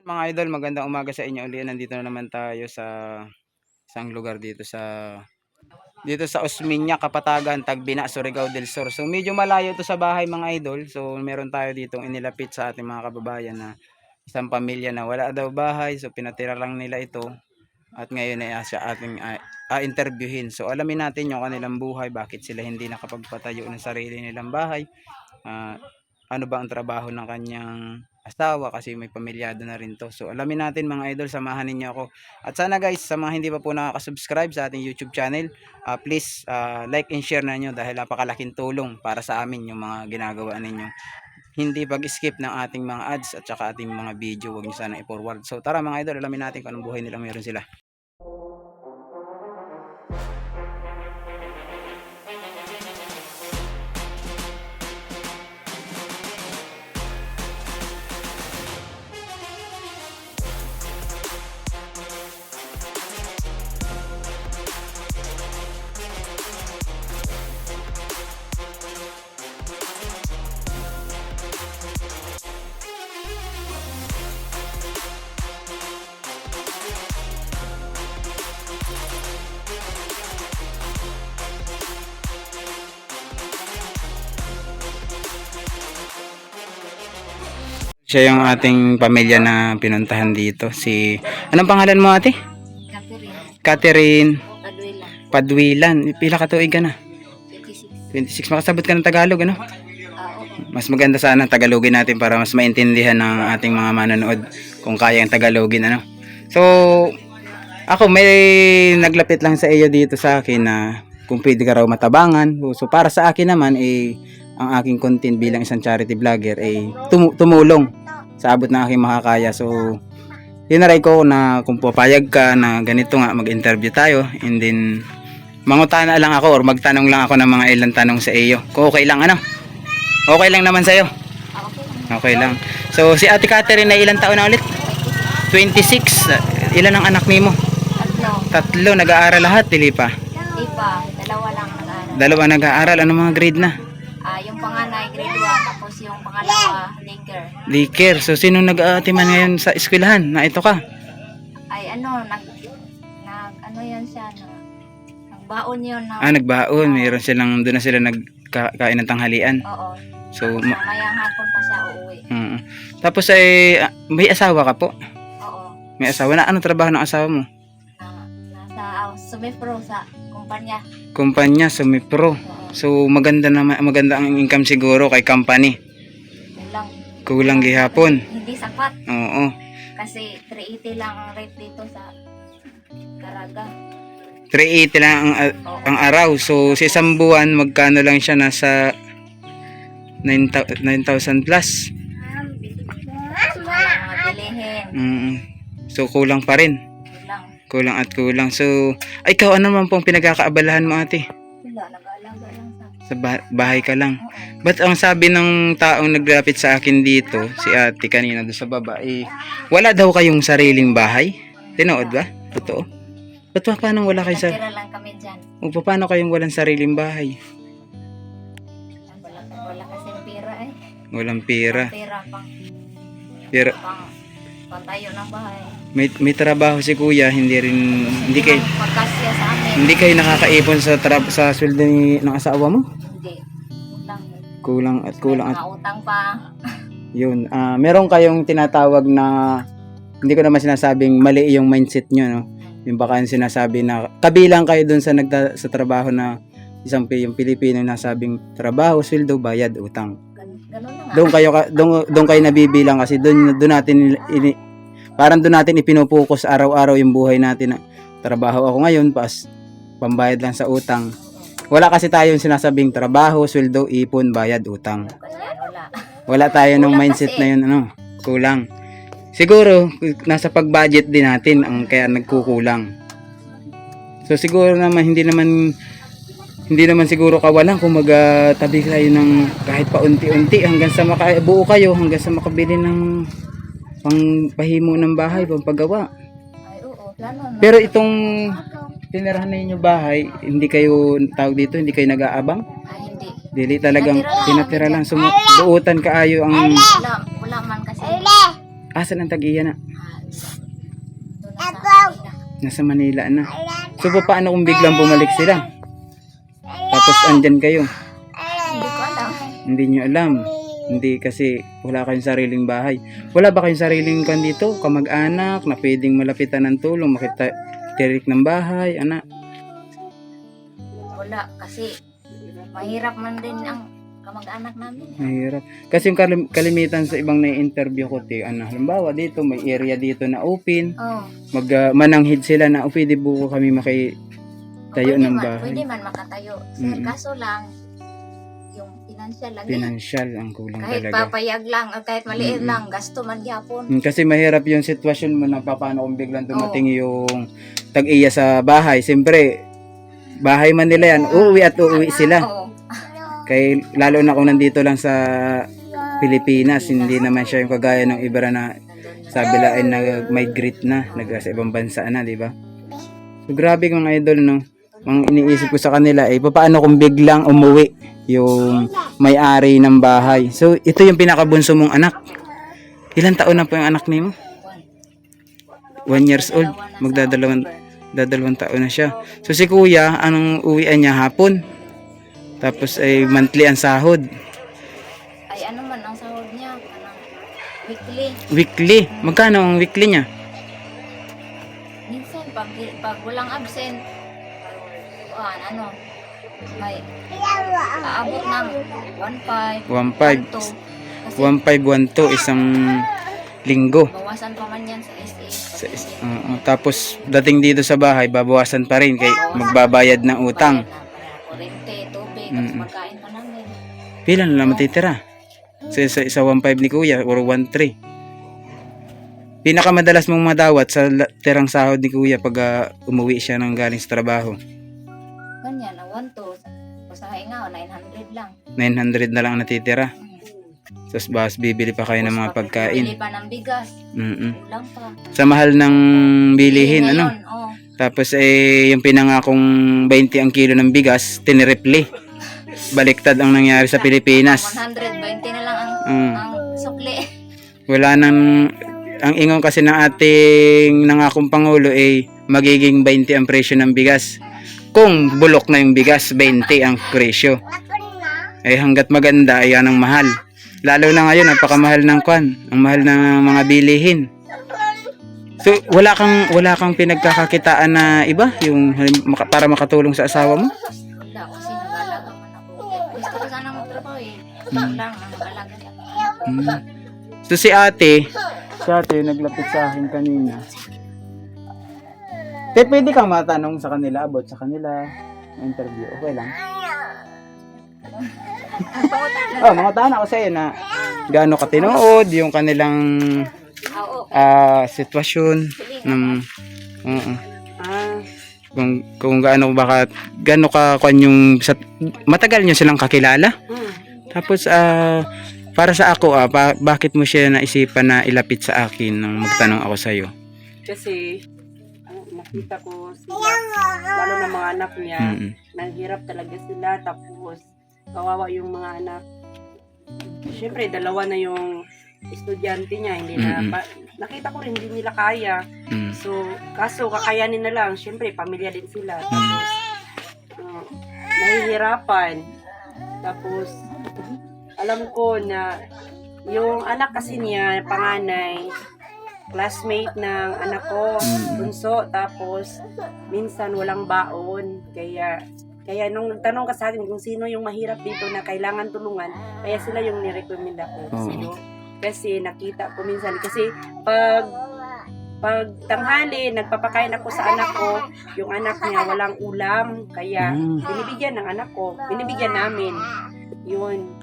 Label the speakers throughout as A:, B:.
A: Mga idol, magandang umaga sa inyo ulit. Nandito na naman tayo sa isang lugar dito sa dito sa Osmiña, Kapatagan, Tagbina, Surigao del Sur. So medyo malayo to sa bahay mga idol. So meron tayo dito inilapit sa ating mga kababayan na isang pamilya na wala daw bahay. So pinatira lang nila ito. At ngayon ay siya ating ah, interviewin. So alamin natin yung kanilang buhay, bakit sila hindi nakapagpatayo ng sarili nilang bahay. Ah, ano ba ang trabaho ng kanyang asawa kasi may pamilyado na rin to. So alamin natin mga idol, samahan ninyo ako. At sana guys, sa mga hindi pa po nakaka-subscribe sa ating YouTube channel, ah, please ah, like and share na nyo dahil napakalaking tulong para sa amin yung mga ginagawa ninyo. Hindi pag-skip ng ating mga ads at saka ating mga video, huwag nyo sana i-forward. So tara mga idol, alamin natin kung anong buhay nilang meron sila. Siya yung ating pamilya na pinuntahan dito. Si, anong pangalan mo ate?
B: Catherine,
A: Catherine
B: Paduela,
A: Padwilan. Pila ka tuig ka na? 26.
B: 26.
A: Makasabot ka ng Tagalog, ano?
B: Ah, oo.
A: Mas maganda sana Tagalogin natin para mas maintindihan ng ating mga manonood kung kaya ang Tagalogin, ano? So, ako may naglapit lang sa iyo dito sa akin na kung pwede ka raw matabangan. So, para sa akin naman, eh, ang aking content bilang isang charity vlogger ay tumu- tumulong sa abot ng aking makakaya. So, tinaray ko na kung papayag ka na ganito nga mag-interview tayo and then mangutana lang ako or magtanong lang ako ng mga ilang tanong sa iyo. Kung okay lang ano? Okay lang naman sa iyo.
B: Okay lang.
A: So si Ate Catherine na ilang taon na ulit? 26. Uh, Ilan ang anak ni mo?
B: Tatlo.
A: Tatlo nag-aaral lahat, dili pa.
B: Di pa, dalawa lang nag-aaral.
A: Dalawa nag-aaral, ano mga grade na?
B: Ah, yung panganay, grade 1, tapos yung pangalawa, Daycare.
A: So sino nag-aatiman ngayon sa eskwelahan? Na ito ka?
B: Ay, ano, nag, nag, ano yan siya, na, nagbaon yun na,
A: Ah, nagbaon. Mayroon silang, doon na sila nagkain ng tanghalian.
B: oo,
A: So, ma-
B: mamayang hapon pa siya uuwi.
A: mm. tapos ay, ah, may asawa ka po?
B: Oo,
A: May asawa na. Anong trabaho ng asawa mo?
B: na, nasa, uh, sumipro sa kumpanya.
A: Kumpanya, sumipro.
B: Oo,
A: So, maganda naman, maganda ang income siguro kay company. Kulang gihapon.
B: Hindi sapat,
A: Oo.
B: kasi 380 lang ang rate dito sa Caraga.
A: 380 lang ang,
B: Oo.
A: ang araw. So, sa isang buwan, magkano lang siya? Nasa 9,000 9,000 plus.
B: mga bilihin.
A: Mm. So, kulang pa rin.
B: Yun lang.
A: Kulang at kulang. So, ay, ikaw, ano naman pong pinagkakaabalahan mo ate?
B: Wala, lang sa
A: Sa ba- bahay ka lang. Ba't ang sabi ng taong naglapit sa akin dito, si ate kanina doon sa baba, eh, wala daw kayong sariling bahay? Tinood ba? Totoo? Ba't pa, paano wala kayo sa...
B: Natira lang kami dyan.
A: O, paano kayong walang sariling bahay?
B: Wala, wala kasi pera eh.
A: Walang pera.
B: Pera pang,
A: Pero
B: pang, patayo ng bahay.
A: may, may trabaho si kuya, hindi rin, hindi kayo,
B: Hindi Pagkasya sa amin.
A: hindi kayo nakakaipon sa tra- sa sweldo ni, ng asawa mo?
B: Hindi. Utang.
A: Kulang at kulang at
B: Mga utang pa.
A: yun. Ah, meron kayong tinatawag na hindi ko naman sinasabing mali yung mindset nyo, no? Yung baka yung sinasabi na kabilang kayo dun sa nagda, sa trabaho na isang pi- yung Pilipino na sabing trabaho, sweldo, bayad, utang.
B: Gan- Ganun na nga.
A: Doon kayo ka- doon, doon kayo nabibilang kasi doon doon natin ini, parang doon natin ipinupokus araw-araw yung buhay natin na trabaho ako ngayon pas pambayad lang sa utang. Wala kasi tayong sinasabing trabaho, sweldo, ipon, bayad, utang.
B: Wala.
A: Wala tayo ng mindset
B: kasi.
A: na yun, ano, kulang. Siguro, nasa pag-budget din natin ang kaya nagkukulang. So siguro naman, hindi naman, hindi naman siguro kawalan kung magtabi kayo ng kahit paunti-unti hanggang sa makabuo kayo, hanggang sa makabili ng pangpahimo ng bahay, pampagawa.
B: Ay, oo. Plano na.
A: Pero itong tinirahan na inyo bahay, hindi kayo tawag dito, hindi kayo nag-aabang?
B: Ay, hindi.
A: Dili talagang tinatira lang. Sumu- buutan kaayo ang
B: Wala, wala man kasi.
A: Asan ang tag-iya na? Nasa Manila na. So, paano kung biglang bumalik sila? Tapos andyan kayo.
B: Hindi ko alam.
A: Hindi nyo alam. Hindi kasi wala kayong sariling bahay. Wala ba kayong sariling kan dito? Kamag-anak na pwedeng malapitan ng tulong, makita tirik ng bahay, anak.
B: Wala kasi mahirap man din ang kamag-anak namin.
A: Mahirap. Kasi yung kalim- kalimitan sa ibang na-interview ko, ti, ano, halimbawa dito, may area dito na open,
B: Oh,
A: mag, ah, mananghid sila na, pwede buko kami maki tayo
B: pwede
A: ng
B: man,
A: bahay.
B: Pwede man makatayo. Sir,
A: Mm-mm.
B: kaso lang, yung financial lang. eh.
A: Financial ang kulang
B: Kahit
A: talaga.
B: papayag lang, o kahit maliit
A: Mm-mm.
B: lang, gasto man gyapon.
A: Mm, Kasi mahirap yung sitwasyon mo na paano kung biglang dumating yung tag-iya sa bahay. Siyempre, bahay man nila yan, uuwi at uuwi sila. Kay, lalo na kung nandito lang sa Pilipinas, hindi naman siya yung kagaya ng iba na sabi la ay nag-migrate na, nag sa ibang bansa na, di ba? So, grabe mga idol, no? Ang iniisip ko sa kanila ay paano kung biglang umuwi yung may-ari ng bahay. So, ito yung pinakabunso mong anak. Ilan taon na po yung anak ni mo? One years old. Magdadalawang dadalawang taon na siya. So si kuya, anong uwian niya hapon? Tapos ay monthly ang sahod.
B: Ay ano man ang sahod niya, kanang weekly.
A: Weekly. Magkano ang weekly niya?
B: Minsan pag pag walang absent, ah, ano, may aabot ng 1.5,
A: 1.5.
B: 1.2. Kasi
A: 1512 isang linggo.
B: bawasan pa man yan sa SA.
A: Sa is- oo. tapos dating dito sa bahay, babawasan pa rin kay magbabayad ng utang.
B: Kurente, tubig,
A: Mm-mm.
B: tapos pagkain pa namin.
A: Pila na lang matitira? Sa isa, isa 1.5 ni kuya or 1.3. Pinakamadalas mong madawat sa tirang sahod ni kuya pag ah, umuwi siya ng galing sa trabaho.
B: 1.2. Pasahay nga, 900 lang.
A: 900 na lang ang natitira.
B: Mm.
A: Tapos bahas bibili pa kayo ng mga pagkain.
B: Bili pa ng bigas,
A: Mm-mm.
B: ulang pa.
A: Sa mahal ng bilihin, ano?
B: Oh,
A: Tapos eh, yung pinangakong 20 ang kilo ng bigas, tiniripli. Baliktad ang nangyari sa Pilipinas.
B: 120 na lang ang,
A: Mm.
B: ang sukli.
A: Wala nang... Ang ingon kasi ng ating nangakong Pangulo ay magiging 20 ang presyo ng bigas. Kung bulok na yung bigas, 20 ang presyo. Eh hanggat maganda, ayan ang mahal. Lalo na ngayon, napakamahal ng kwan. Ang mahal ng mga bilihin. So, wala kang wala kang pinagkakakitaan na iba yung para makatulong sa asawa mo?
B: Wala, kasi nag-alaga man ako. Gusto ko sana magtrabaho eh.
A: Mm.
B: Lang, nag-alaga siya.
A: Mm. So si ate, si ate naglapit sa akin kanina. Te, pwede kang matanong sa kanila about sa kanila interview. Okay lang. oh, mga tanong ko sa'yo na gaano katinood yung kanilang
B: Ah,
A: ah, sitwasyon ng oo.
C: Ah,
A: kung kung gaano baka gaano ka kwan yung sa, matagal niyo silang kakilala tapos ah para sa ako ah ba- bakit mo siya naisipan na ilapit sa akin nang magtanong ako sa iyo
C: Kasi, nakita ko sila, lalo na mga anak niya,
A: mm
C: naghirap talaga sila. Tapos, kawawa yung mga anak. Siyempre, dalawa na yung estudyante niya. Hindi na,
A: Mm-mm.
C: pa, nakita ko rin, hindi nila kaya.
A: mm
C: So, kaso, kakayanin na lang. Siyempre, pamilya din sila. Tapos, uh, nahihirapan. Tapos, alam ko na yung anak kasi niya, panganay, classmate ng anak ko,
A: Mm.
C: bunso, tapos minsan walang baon. Kaya, kaya nung nagtanong ka sa akin kung sino yung mahirap dito na kailangan tulungan, kaya sila yung nirecommend ako
A: Oo.
C: sa'yo. Kasi nakita ko minsan, kasi pag pag tanghali, nagpapakain ako sa anak ko, yung anak niya walang ulam, kaya
A: Mm.
C: binibigyan ng anak ko, binibigyan namin. Yun.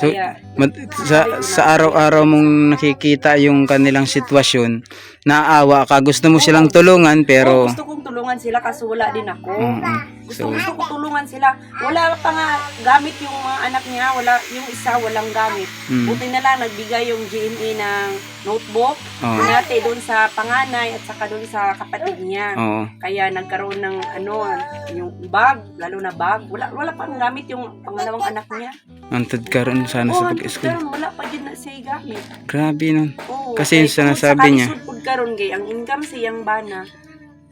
A: So,
C: Kaya,
A: Mat- sa sa araw-araw mong nakikita yung kanilang sitwasyon naaawa ka gusto mo silang tulungan
C: oh,
A: pero
C: gusto kong tulungan sila kaso wala din ako.
A: Mm, mm.
C: Gusto,
A: So-
C: gusto ko tulungan sila. Wala pa nga gamit yung mga anak niya. Wala, yung isa walang gamit.
A: Mm.
C: Buti na lang nagbigay yung GMA ng notebook.
A: Oo.
C: Pinati doon sa panganay at saka doon sa kapatid niya.
A: Oo.
C: Kaya nagkaroon ng ano, yung bag, lalo na bag. Wala, wala pang gamit yung pangalawang anak niya.
A: Antad ka ron sana
C: Oo,
A: sa pag-school.
C: karon wala pa din na siya gamit.
A: Grabe nun.
C: Oo,
A: Kasi yung
C: kay kung
A: sinasabi niya.
C: sudpod karon gay ang income siyang bana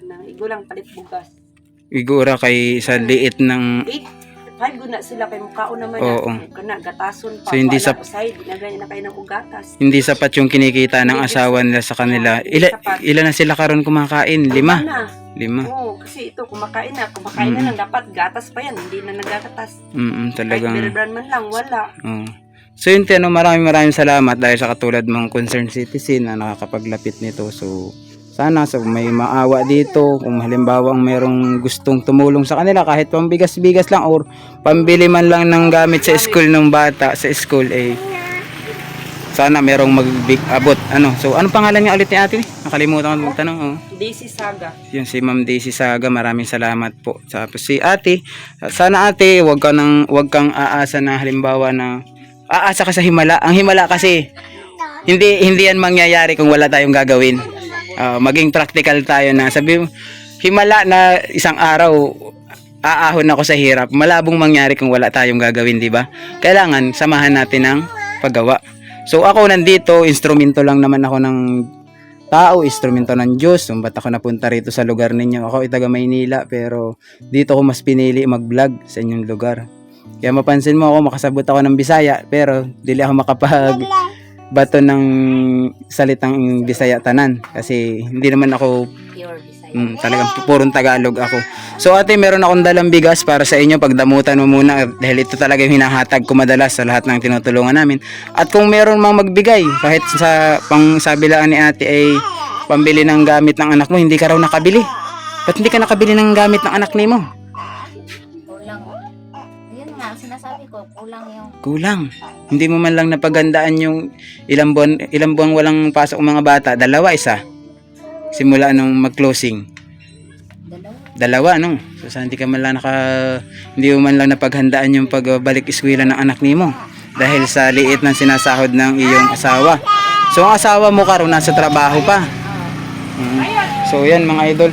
C: na igulang palit bugas.
A: Igura kay sa liit ng
C: 8 5 gud na sila kay mukhaon naman
A: Oo.
C: na kana gatason pa.
A: So, hindi sa-
C: usay, di na ganyan na kayo ng ugatas.
A: hindi sapat yung kinikita ng asawa nila sa kanila. Ila, ilan na sila karon kumakain? Lima.
C: Na.
A: Lima.
C: Oo, kasi ito kumakain na, kumakain na
A: Mm.
C: lang dapat gatas pa yan, hindi na nagagatas.
A: Mm,
C: Kahit
A: talagang.
C: Bear man lang, wala.
A: Oo. So yun, Tiano, maraming maraming salamat dahil sa katulad mong concerned citizen na nakakapaglapit nito. So, sana so may maawa dito kung halimbawa merong gustong tumulong sa kanila kahit pambigas-bigas lang or pambili man lang ng gamit sa school ng bata sa school eh sana merong magbig abot ano so anong pangalan niya ulit ni ate nakalimutan ko magtanong oh.
C: Daisy Saga.
A: Yun si Ma'am Daisy Saga, maraming salamat po. Tapos si Ate, sana Ate, wag ka nang wag kang aasa na halimbawa na aasa ka sa himala. Ang himala kasi hindi hindi yan mangyayari kung wala tayong gagawin. Ah, maging practical tayo na sabi himala na isang araw aahon ako sa hirap. Malabong mangyari kung wala tayong gagawin, di ba? Kailangan samahan natin ng paggawa. So ako nandito, instrumento lang naman ako ng tao, instrumento ng Diyos. Kung ba't ako napunta rito sa lugar ninyo? Ako ay taga Maynila, pero dito ko mas pinili mag-vlog sa inyong lugar. Kaya mapansin mo ako, makasabot ako ng Bisaya, pero dili ako makapag bato ng salitang Bisaya tanan. Kasi hindi naman ako
B: Pure Bisaya.
A: Mm, talagang purong Tagalog ako. So ate, meron akong dalang bigas para sa inyo. Pagdamutan mo muna dahil ito talaga yung hinahatag ko madalas sa lahat ng tinutulungan namin. At kung meron mang magbigay, kahit sa pang sabi lang ni ate ay pambili ng gamit ng anak mo, hindi ka raw nakabili. Ba't hindi ka nakabili ng gamit ng anak ni mo?
B: Yun nga, sinasabi ko, kulang yung
A: Kulang. Hindi mo man lang napagandaan yung ilang buwan, ilang buwan walang pasok mga bata. Dalawa, isa. Simula nung mag-closing.
B: dalawa.
A: Dalawa, no? So, sana hindi ka man lang naka, hindi mo man lang napaghandaan yung pagbalik eskwela ng anak nimo dahil sa liit ng sinasahod ng iyong asawa. So, ang asawa mo karon nasa trabaho pa. Mm. So, yan mga idol.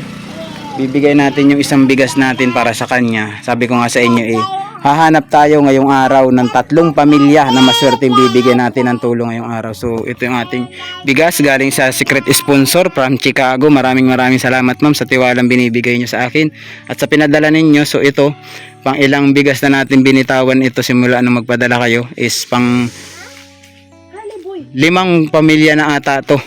A: Bibigay natin yung isang bigas natin para sa kanya. Sabi ko nga sa inyo eh, hahanap tayo ngayong araw ng tatlong pamilya na maswerteng bibigyan natin ng tulong ngayong araw. So, ito yung ating bigas galing sa secret sponsor from Chicago. Maraming maraming salamat ma'am sa tiwalang binibigay nyo sa akin at sa pinadala ninyo. So, ito, pang ilang bigas na natin binitawan ito simula nung magpadala kayo is pang limang pamilya na ata to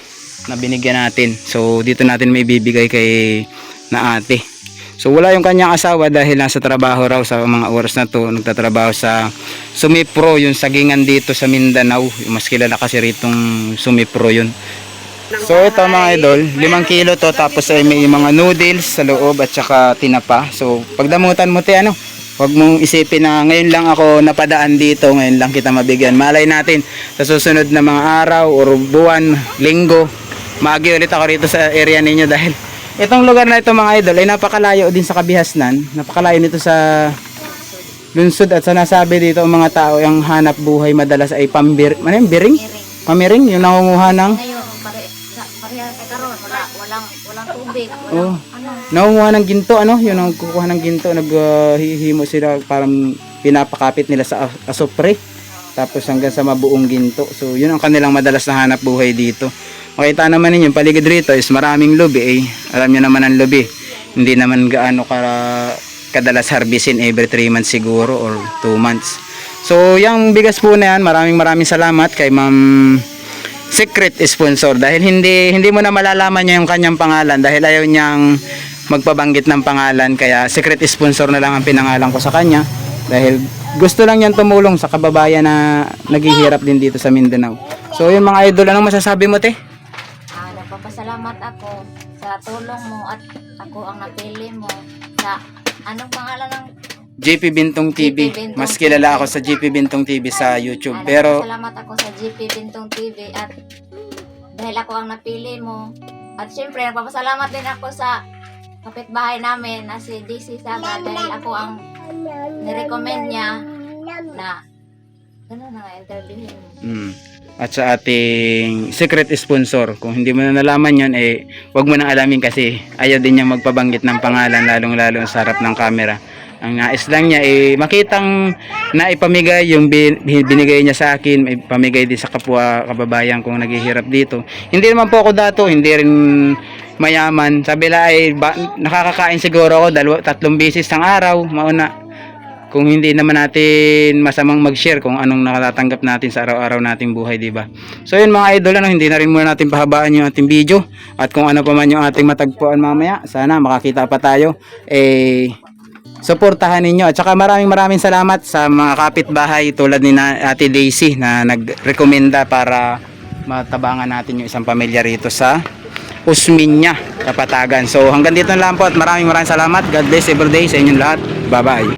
A: na binigyan natin. So, dito natin may bibigay kay na ate. So, wala yung kanyang asawa dahil nasa trabaho raw sa mga oras na to. Nagtatrabaho sa Sumipro, yung sagingan dito sa Mindanao. Yung mas kilala kasi ritong Sumipro yun. So, ito mga idol, limang kilo to. Tapos ay may mga noodles sa loob at saka tinapa. So, pagdamutan mo te ano, Huwag mong isipin na ngayon lang ako napadaan dito, ngayon lang kita mabigyan. Malay natin sa susunod na mga araw or buwan, linggo, magi ulit ako rito sa area ninyo dahil itong lugar na ito mga idol ay napakalayo din sa kabihasnan. Napakalayo nito sa lunsod at sa nasabi dito ang mga tao ang hanap buhay madalas ay pambir, ano yun, biring?
B: Miring.
A: Pamiring, yung nangunguha ng
B: walang, walang tubig.
A: Oh.
B: Walang, ano,
A: nangunguha ng ginto ano yun ang kukuha ng ginto naghihimo sila parang pinapakapit nila sa as- asopre tapos hanggang sa mabuong ginto so yun ang kanilang madalas na hanap buhay dito makita naman ninyo paligid rito is maraming lubi eh. Alam nyo naman ang lubi. Hindi naman gaano ka kadalas harbisin every 3 months siguro or 2 months. So yung bigas po na yan maraming maraming salamat kay ma'am secret sponsor. Dahil hindi hindi mo na malalaman niya yung kanyang pangalan dahil ayaw niyang magpabanggit ng pangalan. Kaya secret sponsor na lang ang pinangalan ko sa kanya. Dahil gusto lang niyang tumulong sa kababayan na naghihirap din dito sa Mindanao. So yung mga idol, anong masasabi mo te?
B: Nagpapasalamat ako sa tulong mo at ako ang napili mo sa anong pangalan ng
A: JP Bintong TV.
B: JP Bintong
A: Mas kilala
B: TV.
A: ako sa JP Bintong TV sa YouTube.
B: Ah,
A: Pero
B: Salamat ako sa GP Bintong TV at dahil ako ang napili mo. At syempre, nagpapasalamat din ako sa kapitbahay namin na si DC Saga dahil ako ang nirecommend niya na gano'n na nga interviewin mo.
A: Mm. At sa ating secret sponsor, kung hindi mo na nalaman yon eh, wag mo nang alamin kasi ayaw din niya magpabanggit ng pangalan, lalong-lalo sa harap ng camera. Ang nais lang niya eh, makitang naipamigay yung bin- binigay niya sa akin, may pamigay din sa kapwa kababayan kong naghihirap dito. Hindi naman po ako dato, hindi rin mayaman. Sabi la ay ba, nakakakain siguro ako dalawa, tatlong beses ng araw, mauna kung hindi naman natin masamang mag-share kung anong nakatatanggap natin sa araw-araw nating buhay, di ba? So yun mga idol, ano, hindi na rin muna natin pahabaan yung ating video at kung ano pa man yung ating matagpuan mamaya, sana makakita pa tayo. Eh, suportahan ninyo. At saka maraming maraming salamat sa mga kapitbahay tulad ni Ate Daisy na nagrekomenda para matabangan natin yung isang pamilya rito sa Usminya, Kapatagan. So hanggang dito na lang po at maraming maraming salamat. God bless every day sa inyong lahat. Bye-bye.